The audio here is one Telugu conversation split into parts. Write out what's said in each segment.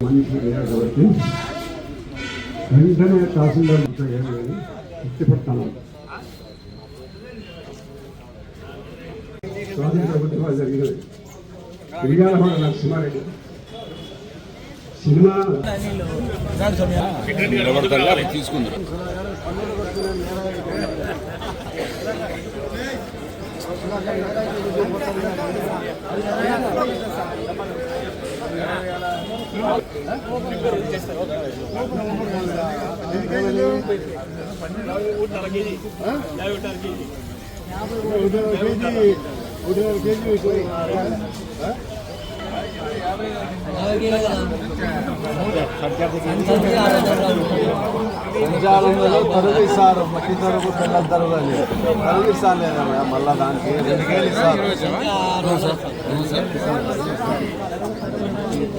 మనిషి కాబట్టి వెంటనే తహసీల్దార్ కానీ ఇష్టపడతాను స్వాతంత్ర ప్రభుత్వాలు జరిగినది ఉయ్యాలవాడ నరసింహారెడ్డి. సినిమా తీసుకుందాం తీసుకుందరు సంచారంలో తరుగు ఇస్తారు మట్టి తరుగు తెల్ల తరుగు అని తరుగు ఇస్తాను లేదా మళ్ళా దానికి రెండు కేలు ఇస్తారు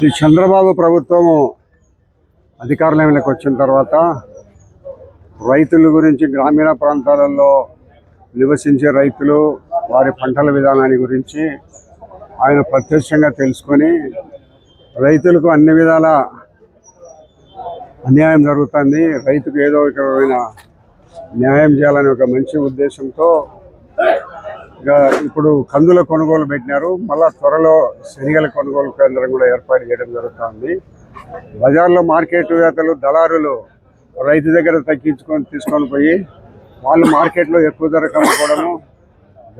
ఈ చంద్రబాబు ప్రభుత్వము అధికారంలోకి వచ్చిన తర్వాత రైతుల గురించి గ్రామీణ ప్రాంతాలలో నివసించే రైతులు వారి పంటల విధానాన్ని గురించి ఆయన ప్రత్యక్షంగా తెలుసుకొని రైతులకు అన్ని విధాల అన్యాయం జరుగుతుంది. రైతుకు ఏదో ఒక న్యాయం చేయాలనే ఒక మంచి ఉద్దేశంతో ఇక ఇప్పుడు కందుల కొనుగోలు పెట్టినారు. మళ్ళా త్వరలో శనిగల కొనుగోలు కేంద్రం కూడా ఏర్పాటు చేయడం జరుగుతుంది. బజార్లో మార్కెట్ వేతలు దళారులు రైతు దగ్గర తగ్గించుకొని తీసుకొని పోయి వాళ్ళు మార్కెట్లో ఎక్కువ ధరకు అమ్ముకోవడము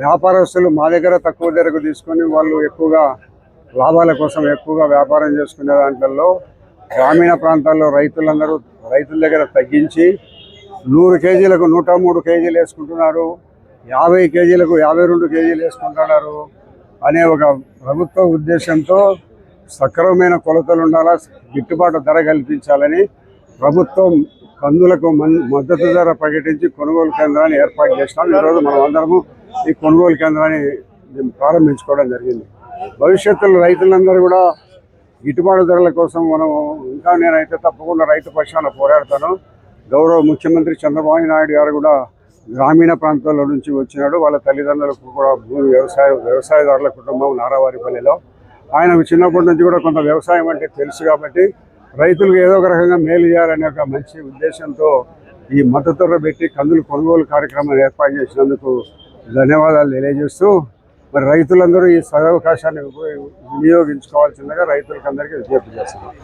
వ్యాపారస్తులు మా దగ్గర తక్కువ ధరకు తీసుకొని వాళ్ళు ఎక్కువగా లాభాల కోసం ఎక్కువగా వ్యాపారం చేసుకునే దాంట్లో గ్రామీణ ప్రాంతాల్లో రైతులందరూ రైతుల దగ్గర తగ్గించి నూరు కేజీలకు నూట మూడు కేజీలు వేసుకుంటున్నారు. యాభై కేజీలకు యాభై రెండు కేజీలు వేసుకుంటున్నారు అనే ఒక ప్రభుత్వ ఉద్దేశంతో సక్రమమైన కొలతలు ఉండాలా గిట్టుబాటు ధర కల్పించాలని ప్రభుత్వం కందులకు మన్- మద్దతు ధర ప్రకటించి కొనుగోలు కేంద్రాన్ని ఏర్పాటు చేసినాం. ఈరోజు మనం అందరము ఈ కొనుగోలు కేంద్రాన్ని ప్రారంభించుకోవడం జరిగింది. భవిష్యత్తులో రైతులందరూ కూడా గిట్టుబాటు ధరల కోసం మనం ఇంకా నేనైతే తప్పకుండా రైతు పక్షాన పోరాడతాను. గౌరవ ముఖ్యమంత్రి చంద్రబాబు నాయుడు గారు కూడా గ్రామీణ ప్రాంతాల నుంచి వచ్చినాడు. వాళ్ళ తల్లిదండ్రులకు కూడా భూమి వ్యవసాయ వ్యవసాయదారుల కుటుంబం నారావారిపల్లిలో. ఆయనకు చిన్నప్పటి నుంచి కూడా కొంత వ్యవసాయం అంటే తెలుసు కాబట్టి రైతులకు ఏదో ఒక రకంగా మేలు చేయాలనే ఒక మంచి ఉద్దేశంతో ఈ మద్దతు పెట్టి కందులు కొనుగోలు కార్యక్రమాన్ని ఏర్పాటు చేసినందుకు ధన్యవాదాలు తెలియజేస్తూ మరి రైతులందరూ ఈ సదవకాశాన్ని వినియోగించుకోవాల్సిందిగా రైతులకు అందరికీ విజ్ఞప్తి చేస్తున్నాం.